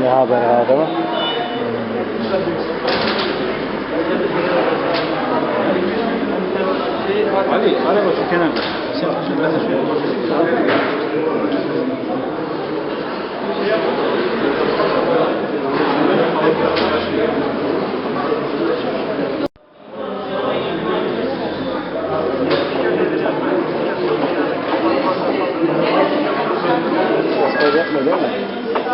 محاضر هذا. علي علي وش كلامك؟ Değil mi?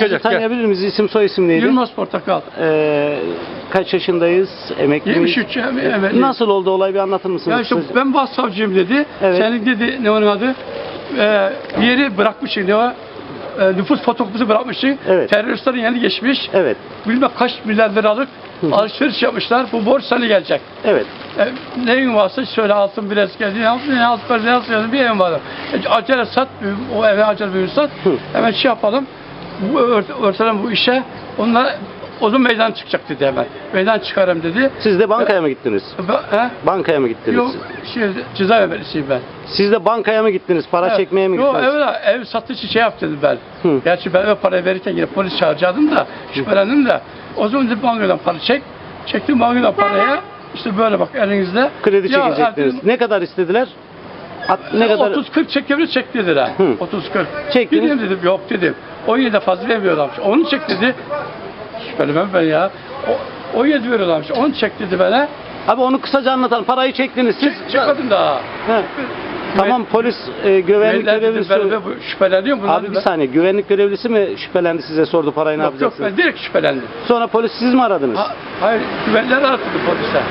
Çıkacak, tanıyabilir miyiz? İsim soy isim neydi? Yılmaz Portakal. Ee, kaç yaşındayız? Emekli miyiz? 73 yani, evet. Nasıl oldu olay bir anlatır mısınız? Ya işte ben başsavcıyım dedi. Evet. Senin dedi ne onun adı? Ee, bir yeri bırakmışsın ne o? Ee, nüfus fotokopusu bırakmışsın. Evet. Teröristlerin yeni geçmiş. Evet, Bilmem kaç milyar liralık alışveriş yapmışlar. Bu borç sana gelecek. evet. E, neyin varsa şöyle altın biraz geldi. Ne altın ne altın ne altın bir evim var. E, acele sat o eve acele bir sat. Hı. Hemen şey yapalım. Bu ört, örtelen bu işe. Onlar o zaman meydan çıkacak dedi hemen. Meydan çıkarım dedi. Siz de bankaya mı gittiniz? He? Bankaya mı gittiniz? Yok şey cezaevi verisiyim ben. Siz de bankaya mı gittiniz? Para Evet. çekmeye mi Yok gittiniz? evvela ev satışı şey yap dedim ben. Hı. Gerçi ben eve para verirken yine polis çağıracaktım da şüphelendim de. O zaman dedim bankadan para çek. Çektim bankadan paraya. İşte böyle bak elinizde. Kredi Ya, çekecektiniz. dedim, Ne kadar istediler? At- ne kadar? 30-40 çekebilir çek dediler. Hı. 30-40. Çektiniz. Gideyim dedim yok dedim. 17 de fazla vermiyorlarmış. Onu çek dedi. Şüphelemem ben ya. O, 17 veriyorlarmış. Onu çek dedi bana. Abi onu kısaca anlatalım. Parayı çektiniz siz. Çıkmadım daha. He. Tamam polis e, güvenlik Beyler dedim, görevlisi. ben, ben şüpheleniyorum. bundan Abi bir saniye güvenlik görevlisi mi şüphelendi size sordu parayı ne Yok yok yapacaksınız? ben direkt şüphelendim. Sonra polis siz mi aradınız? Ha, hayır güvenlikler arattı polise.